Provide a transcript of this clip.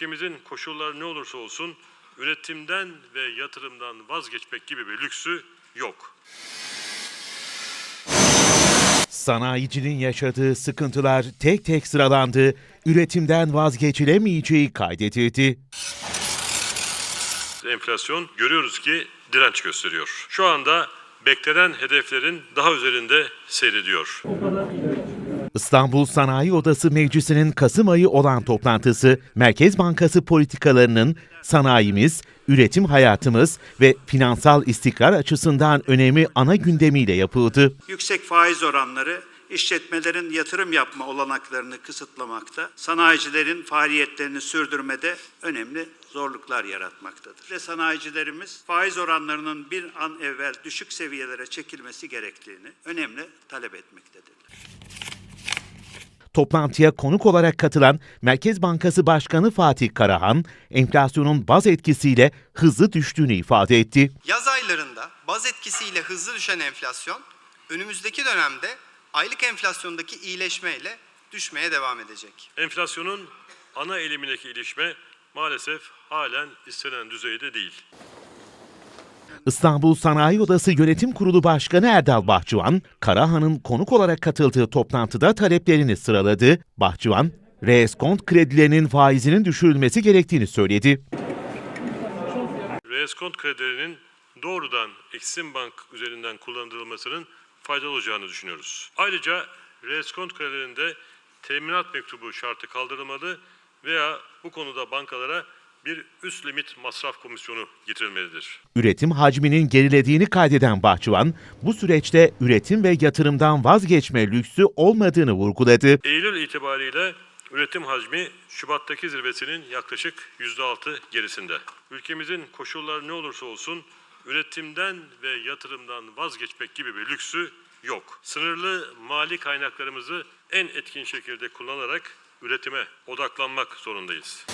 Ülkemizin koşulları ne olursa olsun üretimden ve yatırımdan vazgeçmek gibi bir lüksü yok. Sanayicinin yaşadığı sıkıntılar tek tek sıralandı, üretimden vazgeçilemeyeceği kaydedildi. Enflasyon görüyoruz ki direnç gösteriyor. Şu anda beklenen hedeflerin daha üzerinde seyrediyor. İstanbul Sanayi Odası Meclisi'nin Kasım ayı olan toplantısı, Merkez Bankası politikalarının sanayimiz, üretim hayatımız ve finansal istikrar açısından önemi ana gündemiyle yapıldı. Yüksek faiz oranları işletmelerin yatırım yapma olanaklarını kısıtlamakta, sanayicilerin faaliyetlerini sürdürmede önemli zorluklar yaratmaktadır. Ve sanayicilerimiz faiz oranlarının bir an evvel düşük seviyelere çekilmesi gerektiğini önemli talep etmektedirler. Toplantıya konuk olarak katılan Merkez Bankası Başkanı Fatih Karahan, enflasyonun baz etkisiyle hızlı düştüğünü ifade etti. Yaz aylarında baz etkisiyle hızlı düşen enflasyon önümüzdeki dönemde aylık enflasyondaki iyileşmeyle düşmeye devam edecek. Enflasyonun ana elimindeki ilişme maalesef halen istenen düzeyde değil. İstanbul Sanayi Odası Yönetim Kurulu Başkanı Erdal Bahçıvan, Karahan'ın konuk olarak katıldığı toplantıda taleplerini sıraladı. Bahçıvan, reeskont kredilerinin faizinin düşürülmesi gerektiğini söyledi. Reskont kredilerinin doğrudan Eksim Bank üzerinden kullanılmasının faydalı olacağını düşünüyoruz. Ayrıca reskont kredilerinde teminat mektubu şartı kaldırılmalı veya bu konuda bankalara bir üst limit masraf komisyonu getirilmelidir. Üretim hacminin gerilediğini kaydeden Bahçıvan, bu süreçte üretim ve yatırımdan vazgeçme lüksü olmadığını vurguladı. Eylül itibariyle üretim hacmi Şubat'taki zirvesinin yaklaşık %6 gerisinde. Ülkemizin koşulları ne olursa olsun üretimden ve yatırımdan vazgeçmek gibi bir lüksü yok. Sınırlı mali kaynaklarımızı en etkin şekilde kullanarak üretime odaklanmak zorundayız.